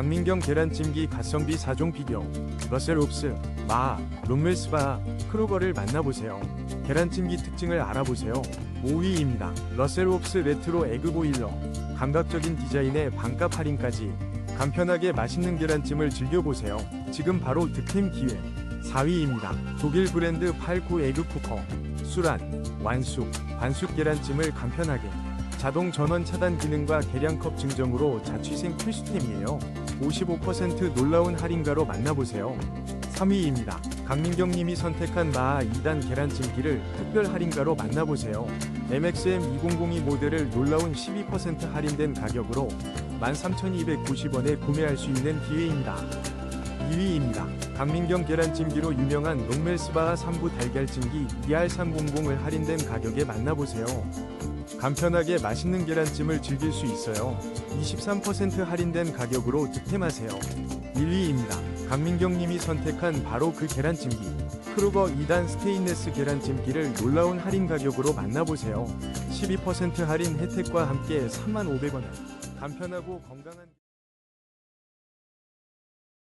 강민경 계란찜기 가성비 4종 비교 러셀 옵스, 마, 롬멜스바, 크로거를 만나보세요. 계란찜기 특징을 알아보세요. 5위입니다. 러셀 옵스 레트로 에그 보일러 감각적인 디자인에 반값 할인까지 간편하게 맛있는 계란찜을 즐겨보세요. 지금 바로 득템 기회. 4위입니다. 독일 브랜드 팔코 에그 쿠커 수란, 완숙, 반숙 계란찜을 간편하게 자동 전원 차단 기능과 계량컵 증정으로 자취생 필수템이에요. 55% 놀라운 할인가로 만나보세요. 3위입니다. 강민경님이 선택한 마하 2단 계란찜기를 특별 할인가로 만나보세요. MXM2002 모델을 놀라운 12% 할인된 가격으로 13,290원에 구매할 수 있는 기회입니다. 2위입니다. 강민경 계란찜기로 유명한 롱멜스바 3부 달걀찜기 ER300을 할인된 가격에 만나보세요. 간편하게 맛있는 계란찜을 즐길 수 있어요. 23% 할인된 가격으로 득템하세요. 1위입니다. 강민경님이 선택한 바로 그 계란찜기. 크루거 2단 스테인레스 계란찜기를 놀라운 할인 가격으로 만나보세요. 12% 할인 혜택과 함께 3,500원에 간편하고 건강한